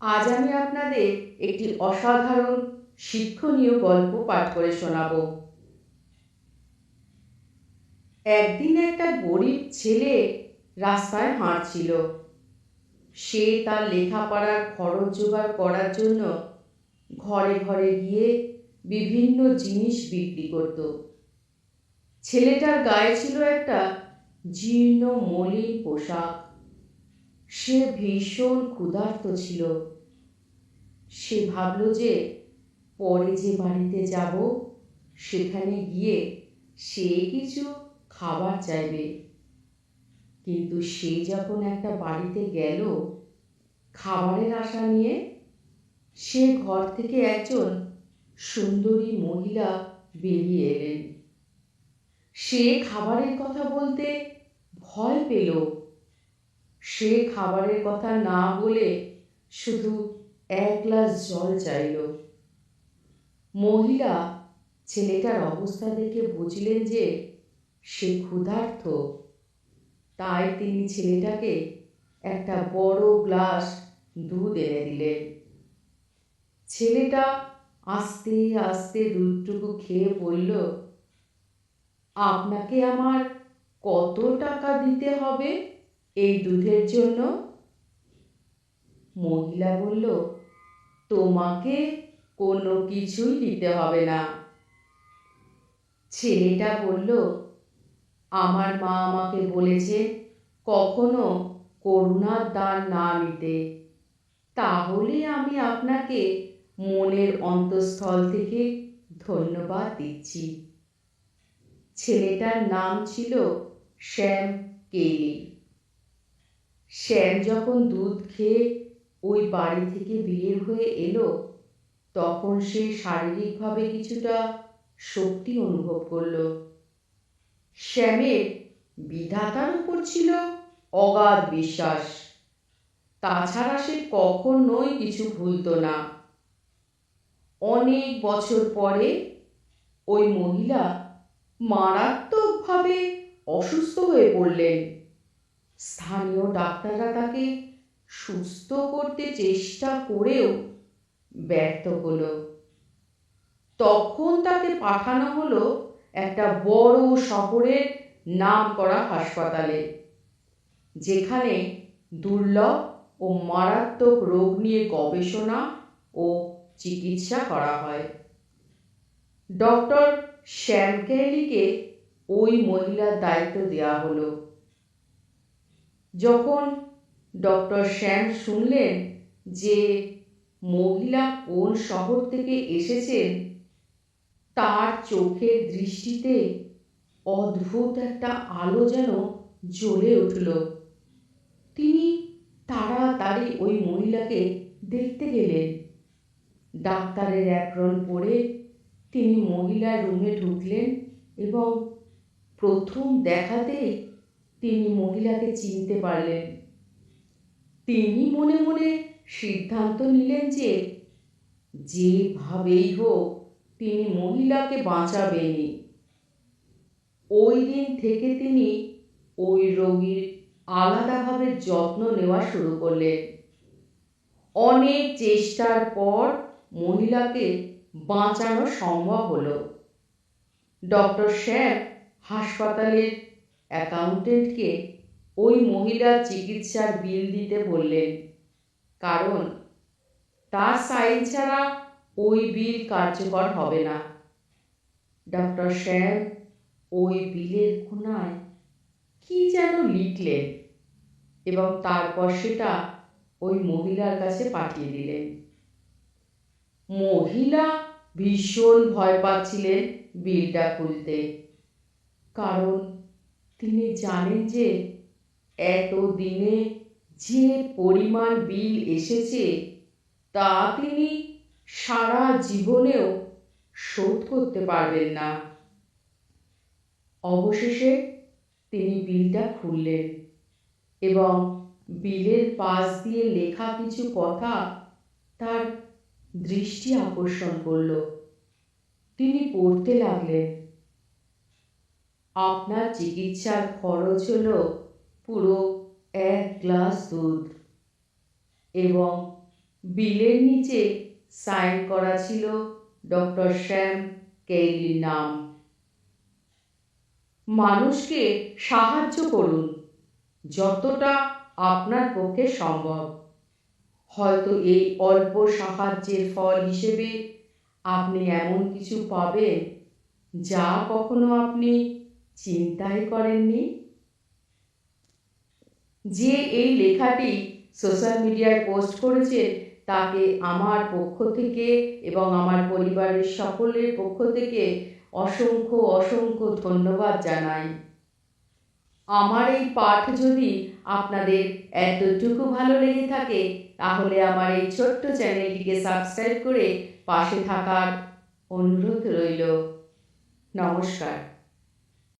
আজ আমি আপনাদের একটি অসাধারণ শিক্ষণীয় গল্প পাঠ করে শোনাব। একদিন একটা গরিব ছেলে রাস্তায় হাঁটছিল। সে তার লেখাপড়ার খরচ জোগাড় করার জন্য ঘরে ঘরে গিয়ে বিভিন্ন জিনিস বিক্রি করত। ছেলেটার গায়ে ছিল একটা জীর্ণ মলিন পোশাক। সে ভীষণ ক্ষুধার্ত ছিল। সে ভাবল যে পরে যে বাড়িতে যাব, সেখানে গিয়ে সে কিছু খাবার চাইবে। কিন্তু সে যখন একটা বাড়িতে গেল, খাবারের আশা নিয়ে সে ঘর থেকে একজন সুন্দরী মহিলা বেরিয়ে এলেন। সে খাবারের কথা বলতে ভয় পেল। সে খাবারের কথা না বলে শুধু এক গ্লাস জল চাইল। মহিলা ছেলেটার অবস্থা দেখে বুঝলেন যে সে ক্ষুধার্থ তাই তিনি ছেলেটাকে একটা বড় গ্লাস দুধ এনে দিলেন। ছেলেটা আস্তে আস্তে দুধটুকু খেয়ে বলল, আপনাকে আমার কত টাকা দিতে হবে? এই দুধের জন্য? মহিলা বলল, তোমাকে কোনো কিছুই দিতে হবে না। ছেলেটা বলল, আমার মা আমাকে বলেছে কখনো করুণার দান না নিতে। তাহলে আমি আপনাকে মনের অন্তঃস্থল থেকে ধন্যবাদ দিচ্ছি। ছেলেটার নাম ছিল শ্যাম কেলি। শ্যাম যখন দুধ খেয়ে ওই বাড়ি থেকে বের হয়ে এলো, তখন সে শারীরিকভাবে কিছুটা শক্তি অনুভব করল। শ্যামের বিধাতার উপর ছিল অগাধ বিশ্বাস। তাছাড়া সে কখনোই কিছু ভুলত না। অনেক বছর পরে ওই মহিলা মারাত্মকভাবে অসুস্থ হয়ে পড়লেন। স্থানীয় ডাক্তাররা তাকে সুস্থ করতে চেষ্টা করেও ব্যর্থ হলো। তখন তাকে পাঠানো হলো একটা বড় শহরের নাম করা হাসপাতালে, যেখানে দুর্লভ ও মারাত্মক রোগ নিয়ে গবেষণা ও চিকিৎসা করা হয়। ডক্টর শ্যাম কেলিকে ওই মহিলার দায়িত্ব দেওয়া হলো। যখন ডক্টর শ্যাম শুনলেন যে মহিলা কোন শহর থেকে এসেছেন, তার চোখের দৃষ্টিতে অদ্ভুত একটা আলো যেন জ্বলে উঠল। তিনি তাড়াতাড়ি ওই মহিলাকে দেখতে গেলেন। ডাক্তারের অ্যাপ্রন পরে তিনি মহিলার রুমে ঢুকলেন এবং প্রথম দেখাতেই তিনি মহিলাকে চিনতে পারলেন। তিনি মনে মনে সিদ্ধান্ত নিলেন যে, যেভাবেই হোক, তিনি মহিলাকে বাঁচাবেনই। ওই দিন থেকে তিনি ওই রোগীর আলাদাভাবে যত্ন নেওয়া শুরু করলেন। অনেক চেষ্টার পর মহিলাকে বাঁচানো সম্ভব হলো। ডক্টর শ্যাম হাসপাতালের অ্যাকাউন্টেন্টকে ওই মহিলার চিকিৎসার বিল দিতে বললেন। কারণ তার সাইন ছাড়া ওই বিল কার্যকর হবে না। ডক্টর শ্যাম ওই বিলের কোনায় কি যেন লিখলেন এবং তারপর সেটা ওই মহিলার কাছে পাঠিয়ে দিলেন। মহিলা ভীষণ ভয় পাচ্ছিলেন বিলটা খুলতে। কারণ তিনি জানেন যে এত দিনে যে পরিমাণ বিল এসেছে, তা তিনি সারা জীবনেও শোধ করতে পারবেন না। অবশেষে তিনি বিলটা খুললেন এবং বিলের পাশ দিয়ে লেখা কিছু কথা তার দৃষ্টি আকর্ষণ করল। তিনি পড়তে লাগলেন। আপনার চিকিৎসার খরচ হলো পুরো এক গ্লাস দুধ। এবং বিলের নিচে সাইন করা ছিল ডক্টর শ্যাম কেইলির নাম। মানুষকে সাহায্য করুন, যতটা আপনার পক্ষে সম্ভব। হয়তো এই অল্প সাহায্যের ফল হিসেবে আপনি এমন কিছু পাবেন যা কখনো আপনি চিন্তাই করেননি? যে এই লেখাটি সোশ্যাল মিডিয়ায় পোস্ট করেছে, তাকে আমার পক্ষ থেকে এবং আমার পরিবারের সকলের পক্ষ থেকে অসংখ্য অসংখ্য ধন্যবাদ জানাই। আমার এই পাঠ যদি আপনাদের এতটুকু ভালো লেগে থাকে, তাহলে আমার এই ছোট্ট চ্যানেলটিকে সাবস্ক্রাইব করে পাশে থাকার অনুরোধ রইল। নমস্কার।